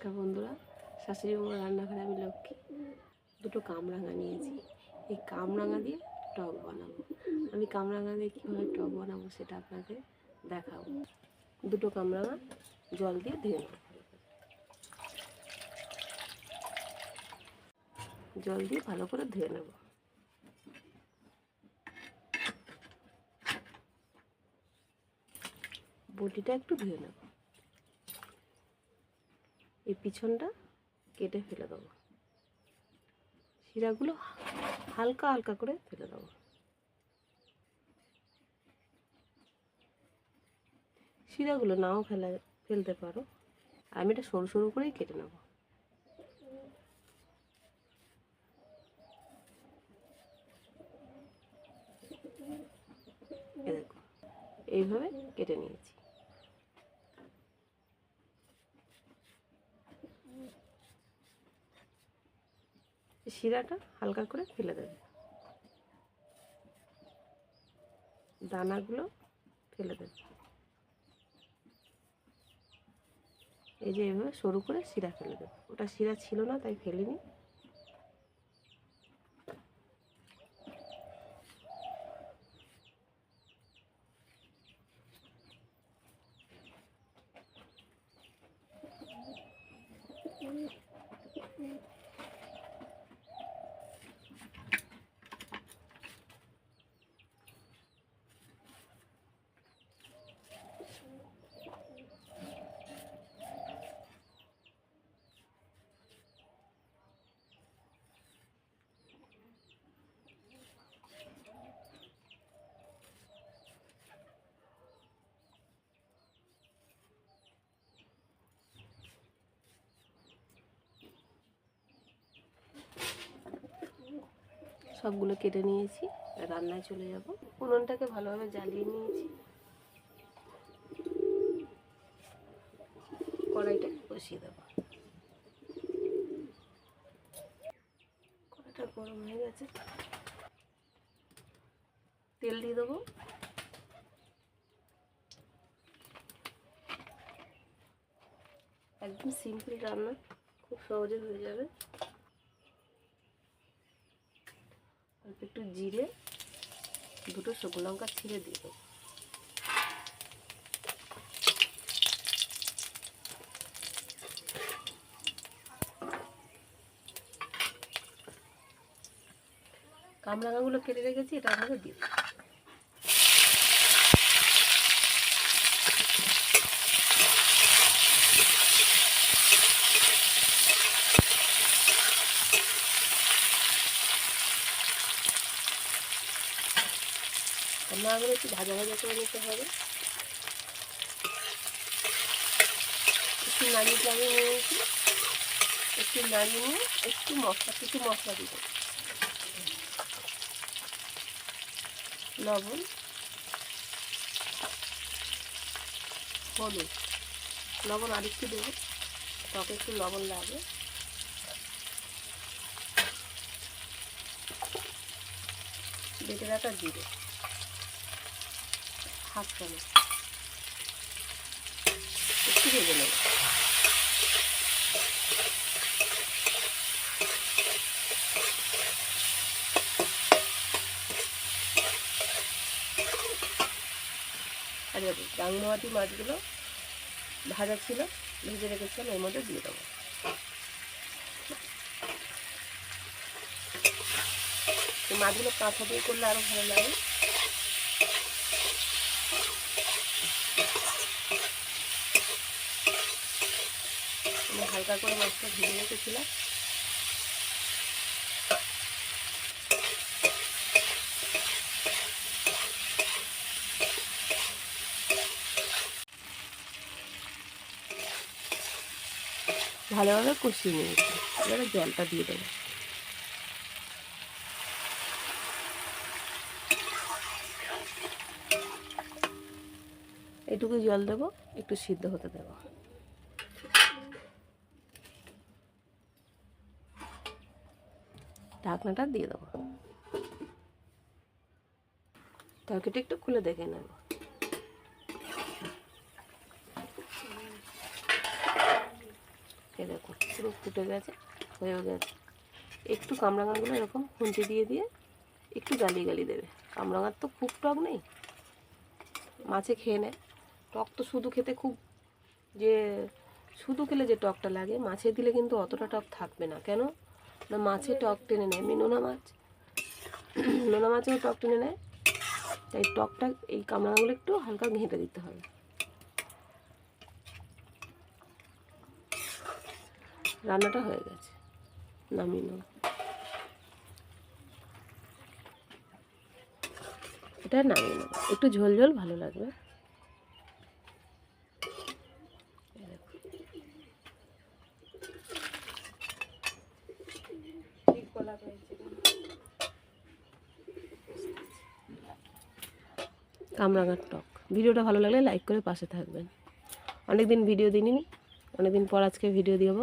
নমস্কার বন্ধুরা, শাশুড়ি বউ রান্নাঘরে আমি লক্ষ্মী। দুটো কামরাঙা নিয়েছি। এই কামরাঙা দিয়ে টক বানাবো। আমি কামরাঙা দিয়ে কীভাবে টক বানাবো সেটা আপনাকে দেখাবো। দুটো কামরাঙা জল দিয়ে ধুয়ে নেব। জল দিয়ে ভালো করে ধুয়ে নেব। বটিটা একটু ধুয়ে নেব। এই পিছনটা কেটে ফেলে দেবো। শিরাগুলো হালকা হালকা করে ফেলে দেবো। শিরাগুলো নাও ফেলা, ফেলতে পারো। আমি এটা সরু সরু করেই কেটে নেব। এইভাবে কেটে নিয়েছি। শিরাটা হালকা করে ফেলে দেবে। দানাগুলো ফেলে দেবে। এই যে এভাবে সরু করে শিরা ফেলে দেবে। ওটা শিরা ছিল না, তাই ফেলিনি। সবগুলো কেটে নিয়েছি রান্নায় চলে যাব। উনুনটাকে ভালোভাবে জ্বালিয়ে নিয়েছি। কড়াইটা বসিয়ে দেবো। কড়াইটা গরম হয়ে গেছে। তেল দিয়ে দেবো। একদম সিম্পল রান্না, খুব সহজে হয়ে যাবে। একটু জিরে দুটো শুকনো লঙ্কা ছিঁড়ে দিয়ে দেবো। কামরাঙাগুলো কেটে রেখেছি এটা আমাকে দিয়ে কামরাঙাগুলো একটু ভাজা ভাজা করে নিতে হবে। একটু নাড়িয়ে চাড়িয়ে নিয়েছি একটু নাড়িয়ে নিয়ে একটু মশলা, কিছু মশলা দিব লবণ, হলুদ। লবণ আরেকটু দেবো টকে একটু লবণ লাগে বেটে রাখা জিরে। হাফ চামচ একটু ভেজে নেব। মাছগুলো ভাজা ছিল, ভেজে রেখেছিলাম, এর মধ্যে দিয়ে দেবো। মাছগুলো কাঁচা দিয়ে করলে আরও ভালো লাগে আমি হালকা করে মাছটা ভেজে রেখেছিলাম। ভালোভাবে কষিয়ে নিয়েছি। এবারে জলটা দিয়ে দেবো। এটুকু জল দেবো, একটু সিদ্ধ হতে দেবো। ঢাকনাটা দিয়ে দেবো। তরকারিটা একটু খুলে দেখে নেব। এ দেখো, পুরো ফুটে গেছে, হয়েও গেছে। একটু কামরাঙাগুলো এরকম খুঁজে দিয়ে দিয়ে একটু গালি গালি দেবে। কামরাঙার তো খুব টক নেই। মাছে খেয়ে নেয় টক তো শুধু খেতে খুব যে, শুধু খেলে যে টকটা লাগে, মাছে দিলে কিন্তু অতটা টক থাকবে না। কেন? না মাছে টক টেনে নেয়। এমনি নোনা মাছ। নোনা মাছেও টক টেনে নেয়। তাই টকটা এই কামড়াগুলো একটু হালকা ঘেঁটে দিতে হবে। রান্নাটা হয়ে গেছে। নামিয়ে নেব। এটা নামিয়ে নেব। একটু ঝোল ঝোল ভালো লাগবে। কামরাঙার টক। ভিডিওটা ভালো লাগলে লাইক করে পাশে থাকবেন। অনেকদিন ভিডিও দিইনি। অনেকদিন পর আজকে ভিডিও দিয়ে যাব